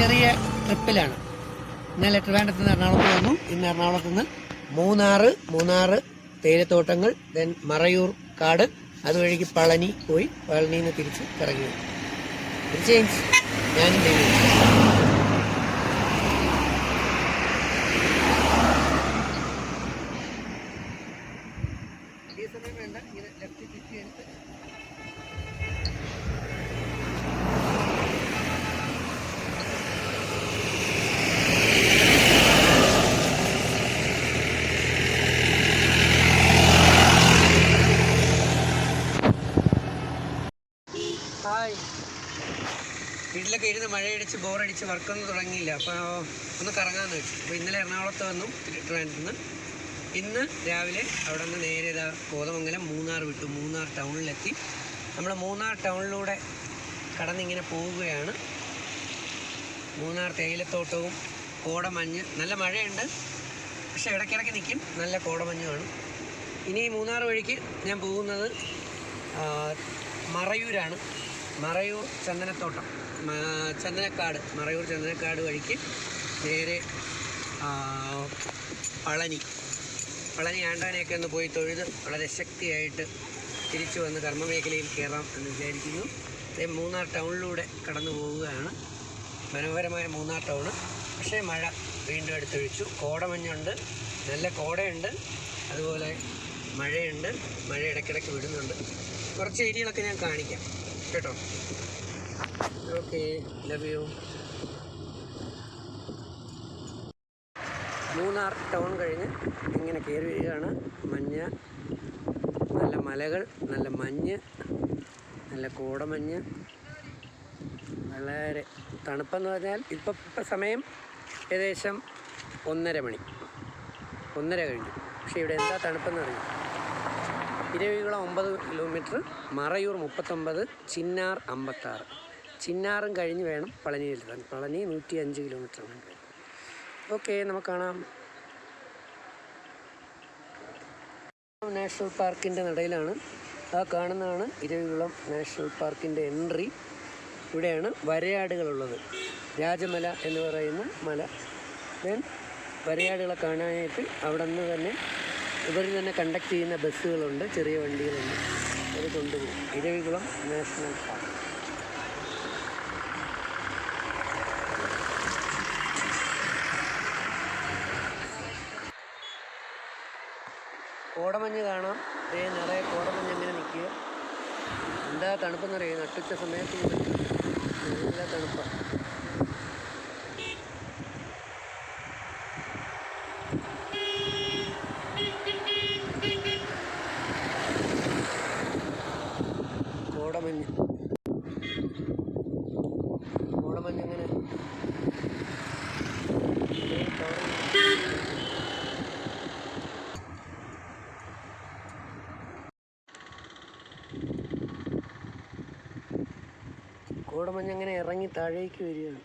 ചെറിയ ട്രിപ്പിലാണ്. ഇന്നലെ ട്രിവാൻഡ്രത്ത് നിന്ന് എറണാകുളത്ത് വന്നു. ഇന്ന് എറണാകുളത്ത് നിന്ന് മൂന്നാറ് മൂന്നാറ് തേയിലത്തോട്ടങ്ങൾ ദെൻ മറയൂർ കാട് അതുവഴിക്ക് പളനി പോയി. പളനിയിൽ നിന്ന് തിരിച്ച് ഇറങ്ങി. ഒരു ചേഞ്ച് ഞാനും ദൈവം ഈ സമയം വേണ്ട ഇങ്ങനെ ലെഫ്റ്റ് തിരിച്ച് എടുത്ത് ഹായ് വീട്ടിലൊക്കെ ഇരുന്ന് മഴയടിച്ച് ബോറടിച്ച് വർക്കൊന്നും തുടങ്ങിയില്ല. അപ്പോൾ ഒന്ന് കറങ്ങാമെന്ന് വെച്ചു. അപ്പോൾ ഇന്നലെ എറണാകുളത്ത് വന്നു ട്രെയിനിൽ നിന്ന്. ഇന്ന് രാവിലെ അവിടെ നിന്ന് നേരെ ഇതാ കോതമംഗലം മൂന്നാർ വിട്ടു. മൂന്നാർ ടൗണിലെത്തി. നമ്മൾ മൂന്നാർ ടൗണിലൂടെ കടന്നിങ്ങനെ പോവുകയാണ്. മൂന്നാർ തേയിലത്തോട്ടവും കോടമഞ്ഞ്. നല്ല മഴയുണ്ട്. പക്ഷേ ഇടയ്ക്കിടയ്ക്ക് നിൽക്കും നല്ല കോടമഞ്ഞുമാണ് ഇനി മൂന്നാർ വഴിക്ക് ഞാൻ പോകുന്നത് മറയൂരാണ്. മറയൂർ ചന്ദനത്തോട്ടം. ചന്ദനക്കാട് മറയൂർ ചന്ദനക്കാട് വഴിക്ക് നേരെ പളനി. പളനി ആണ്ടാനെയൊക്കെ ഒന്ന് പോയി തൊഴുത് വളരെ ശക്തിയായിട്ട് തിരിച്ചു വന്ന് കർമ്മമേഖലയിൽ കയറാം എന്ന് വിചാരിക്കുന്നു. അദ്ദേഹം മൂന്നാർ ടൗണിലൂടെ കടന്നു പോവുകയാണ്. മനോഹരമായ മൂന്നാർ ടൗണ് പക്ഷേ മഴ വീണ്ടും അടുത്തൊഴിച്ചു. കോടമഞ്ഞുണ്ട്. നല്ല കോടയുണ്ട്. അതുപോലെ മഴയുണ്ട്. മഴ ഇടയ്ക്കിടയ്ക്ക് വിടുന്നുണ്ട്. കുറച്ച് ഏരിയകളൊക്കെ ഞാൻ കാണിക്കാം. കേട്ടോ? Okay love you Munnar town കഴിഞ്ഞ് ഇങ്ങനെ കയറി വരികയാണ്. മഞ്ഞ നല്ല മലകൾ നല്ല മഞ്ഞ് നല്ല കോടമഞ്ഞ്. വളരെ തണുപ്പെന്ന് പറഞ്ഞാൽ ഇപ്പം ഇപ്പം സമയം ഏകദേശം ഒന്നര മണി. ഒന്നര കഴിഞ്ഞു. പക്ഷേ ഇവിടെ എന്താ തണുപ്പെന്ന് അറിയാം ഇരവികുളം ഒമ്പത് കിലോമീറ്റർ മറയൂർ മുപ്പത്തൊമ്പത് ചിന്നാർ അമ്പത്താറ്. ചിന്നാറും കഴിഞ്ഞ് വേണം പളനിയിലെത്താൻ പളനി നൂറ്റി അഞ്ച് കിലോമീറ്ററാണ് ഓക്കെ നമുക്ക് കാണാം. നാഷണൽ പാർക്കിന്റെ നടയിലാണ്. ആ കാണുന്നതാണ് ഇരവികുളം നാഷണൽ പാർക്കിന്റെ എൻട്രി. ഇവിടെയാണ് വരയാടുകളുള്ളത്. രാജമല എന്ന് പറയുന്ന മല. ദെൻ വരയാടുകളെ കാണാനായിട്ട് അവിടെ നിന്ന് തന്നെ ഇവർ തന്നെ കണ്ടക്ട് ചെയ്യുന്ന ബസ്സുകളുണ്ട് ചെറിയ വണ്ടികളുണ്ട്. അത് കൊണ്ടുപോകും. Eravikulam national park. കോടമഞ്ഞ് കാണാം. ഇതേ നിറയെ കോടമഞ്ഞ് അങ്ങനെ നിൽക്കുക എന്താ തണുപ്പെന്നറിയാം നട്ടുച്ച സമയത്ത് നല്ല തണുപ്പാണ് കോടമഞ്ഞ് കോടമഞ്ഞ് ഇങ്ങനെ ദേ കോടമഞ്ഞ്. കോടമഞ്ഞ് അങ്ങനെ ഇറങ്ങി താഴേക്ക് വരികയാണ്.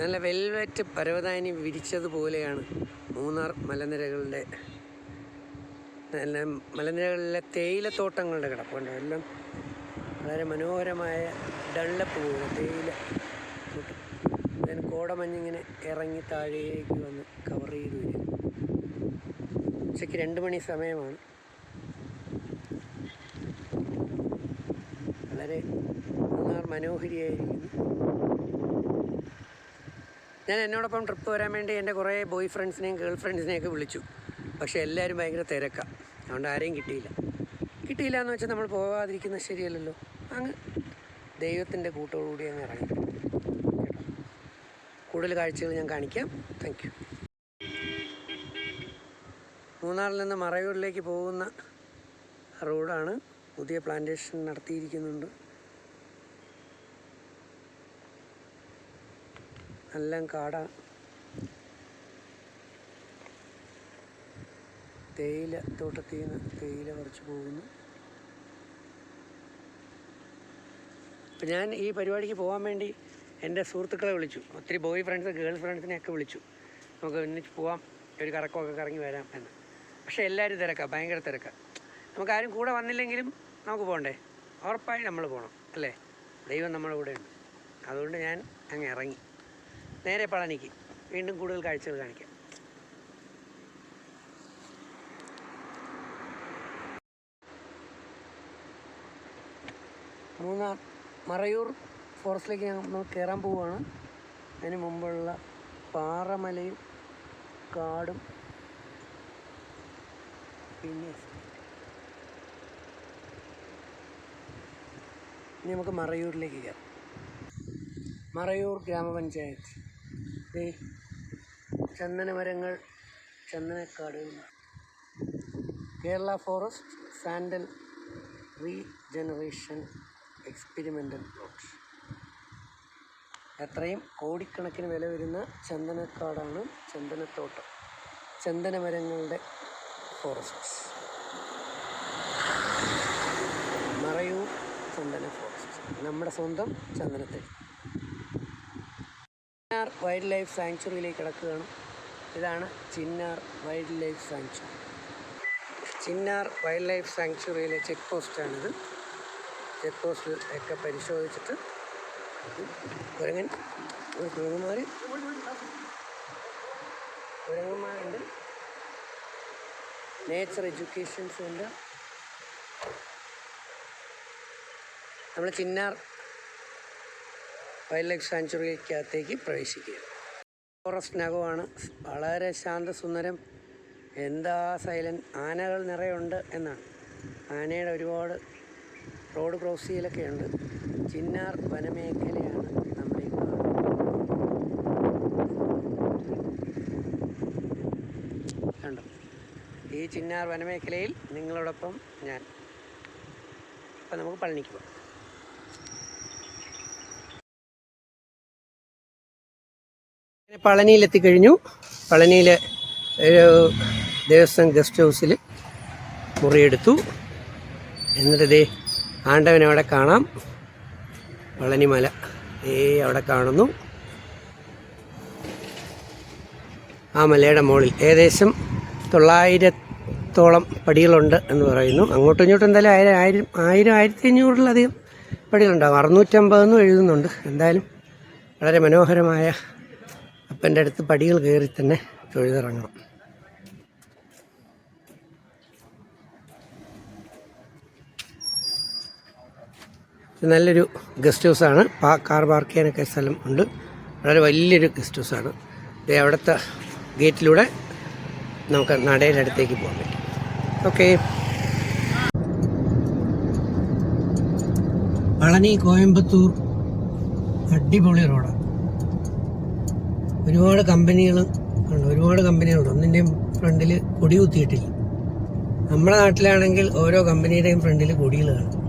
നല്ല വെൽവെറ്റ് പരവതാനി വിരിച്ചതുപോലെയാണ് മൂന്നാർ മലനിരകളുടെ നല്ല മലനിരകളിലെ തേയിലത്തോട്ടങ്ങളുടെ കിടപ്പുണ്ട് എല്ലാം വളരെ മനോഹരമായ ഡള്ളപ്പ് പോലെ തേയില കോടമഞ്ഞിങ്ങനെ ഇറങ്ങി താഴേക്ക് വന്ന് കവർ ചെയ്ത് വരിക ഉച്ചയ്ക്ക് രണ്ട് മണി സമയമാണ്. വളരെ മൂന്നാർ മനോഹരിയായിരിക്കുന്നു. ഞാൻ എന്നോടൊപ്പം ട്രിപ്പ് വരാൻ വേണ്ടി എന്റെ കുറേ ബോയ് ഫ്രണ്ട്സിനെയും ഗേൾ ഫ്രണ്ട്സിനെയൊക്കെ വിളിച്ചു. പക്ഷേ എല്ലാവരും ഭയങ്കര തിരക്കാണ് അതുകൊണ്ട് ആരെയും കിട്ടിയില്ല. കിട്ടിയില്ല എന്ന് വെച്ചാൽ നമ്മൾ പോകാതിരിക്കുന്നത് ശരിയല്ലല്ലോ. അങ്ങ് ദൈവത്തിന്റെ കൂട്ടോടുകൂടി അങ്ങ് ഇറങ്ങി. കൂടുതൽ കാഴ്ചകൾ ഞാൻ കാണിക്കാം. താങ്ക് യു മൂന്നാറിൽ നിന്ന് മറയൂരിലേക്ക് പോകുന്ന റോഡാണ് പുതിയ പ്ലാന്റേഷൻ നടത്തിയിരിക്കുന്നുണ്ട്. എല്ലാം കാടാണ് തേയില തോട്ടത്തിൽ നിന്ന് തേയില പറിച്ചു പോകുന്നു. അപ്പം ഞാൻ ഈ പരിപാടിക്ക് പോകാൻ വേണ്ടി എന്റെ സുഹൃത്തുക്കളെ വിളിച്ചു. ഒത്തിരി ബോയ് ഫ്രണ്ട്സ് ഗേൾ ഫ്രണ്ട്സിനെയൊക്കെ വിളിച്ചു. നമുക്ക് ഒന്നിച്ച് പോവാം ഒരു കറക്കമൊക്കെ കറങ്ങി വരാം എന്ന്. പക്ഷേ എല്ലാവരും തിരക്കാം ഭയങ്കര തിരക്കാം. നമുക്ക് ആരും കൂടെ വന്നില്ലെങ്കിലും നമുക്ക് പോകണ്ടേ ഉറപ്പായി നമ്മൾ പോകണം അല്ലേ? ദൈവം നമ്മുടെ കൂടെ ഉണ്ട്. അതുകൊണ്ട് ഞാൻ അങ്ങ് ഇറങ്ങി. നേരെ പളനിക്ക്. വീണ്ടും കൂടുതൽ കാഴ്ചകൾ കാണിക്കാം. മൂന്നാർ മറയൂർ ഫോറസ്റ്റിലേക്ക് നമ്മൾ കയറാൻ പോവുകയാണ് അതിന് മുമ്പുള്ള പാറമലയും കാടും. പിന്നെ ഇനി നമുക്ക് മറയൂരിലേക്ക് കയറാം. മറയൂർ ഗ്രാമപഞ്ചായത്ത്. ദേ ചന്ദനമരങ്ങൾ ചന്ദനക്കാടുകൾ. Kerala forest sandal regeneration experimental plot. എത്രയും കോടിക്കണക്കിന് വില വരുന്ന ചന്ദനക്കാടാണ് ചന്ദനത്തോട്ടം. ചന്ദനമരങ്ങളുടെ ഫോറസ്റ്റ് മറയൂർ ചന്ദന സ്വന്തം ചന്ദനത്തെ ചിന്നാർ വൈൽഡ് ലൈഫ് സാങ്ച്വറിയിലേക്ക് കിടക്കുകയാണ്. ഇതാണ് Chinnar wild life sanctuary. Chinnar wild life സാങ്ച്വറിയിലെ check പോസ്റ്റാണിത്. ചെക്ക് പോസ്റ്റ് ഒക്കെ പരിശോധിച്ചിട്ട് കുരങ്ങൻ കുരങ്ങന്മാർ കുരങ്ങന്മാരുണ്ട് നേച്ചർ എഡ്യൂക്കേഷൻസ് ഉണ്ട് നമ്മൾ ചിന്നാർ വൈൽഡ് ലൈഫ് സാങ്ച്വറിക്കകത്തേക്ക് പ്രവേശിക്കുക. ഫോറസ്റ്റ് നഗമാണ് വളരെ ശാന്തസുന്ദരം. എന്താ സൈലന്റ് ആനകൾ നിറയുണ്ട് എന്നാണ്. ആനയുടെ ഒരുപാട് റോഡ് ക്രോസ് ചെയ്യലൊക്കെ ഉണ്ട്. ചിന്നാർ വനമേഖലയാണ് നമ്മുടെ. കണ്ടോ? ഈ ചിന്നാർ വനമേഖലയിൽ നിങ്ങളോടൊപ്പം ഞാൻ. അപ്പം നമുക്ക് പളനിക്ക് പോകാം. എത്തിക്കഴിഞ്ഞു ഒരു ദേവസ്വം ഗസ്റ്റ് ഹൗസിൽ മുറിയെടുത്തു. എന്നിട്ട് ദേ ആണ്ടവനെ അവിടെ കാണാം. പളനിമല. ഏ അവിടെ കാണുന്നു. ആ മലയുടെ മുകളിൽ ഏകദേശം തൊള്ളായിരത്തോളം പടികളുണ്ട് എന്ന് പറയുന്നു. അങ്ങോട്ടും ഇങ്ങോട്ടും എന്തായാലും ആയിരം ആയിരം ആയിരം ആയിരത്തി അഞ്ഞൂറിലധികം പടികളുണ്ടാകും അറുന്നൂറ്റമ്പതെന്നും എഴുതുന്നുണ്ട്. എന്തായാലും വളരെ മനോഹരമായ അപ്പന്റെ അടുത്ത് പടികൾ കയറി തന്നെ തൊഴുതിറങ്ങണം. നല്ലൊരു ഗസ്റ്റ് ഹൗസാണ് പാ കാർ പാർക്ക് ചെയ്യാനൊക്കെ സ്ഥലം ഉണ്ട്. വളരെ വലിയൊരു ഗസ്റ്റ് ഹൗസാണ് ഇത് അവിടുത്തെ ഗേറ്റിലൂടെ നമുക്ക് നടയുടെ അടുത്തേക്ക് പോകാൻ പറ്റും. ഓക്കെ. പളനി കോയമ്പത്തൂർ അടിപൊളി റോഡാണ്. ഒരുപാട് കമ്പനികൾ ഉണ്ട് ഒരുപാട് കമ്പനികളുണ്ട്. ഒന്നിന്റെയും ഫ്രണ്ടിൽ കൊടി കുത്തിയിട്ടില്ല. നമ്മുടെ നാട്ടിലാണെങ്കിൽ ഓരോ കമ്പനിയുടെയും ഫ്രണ്ടിൽ കൊടികൾ കാണും.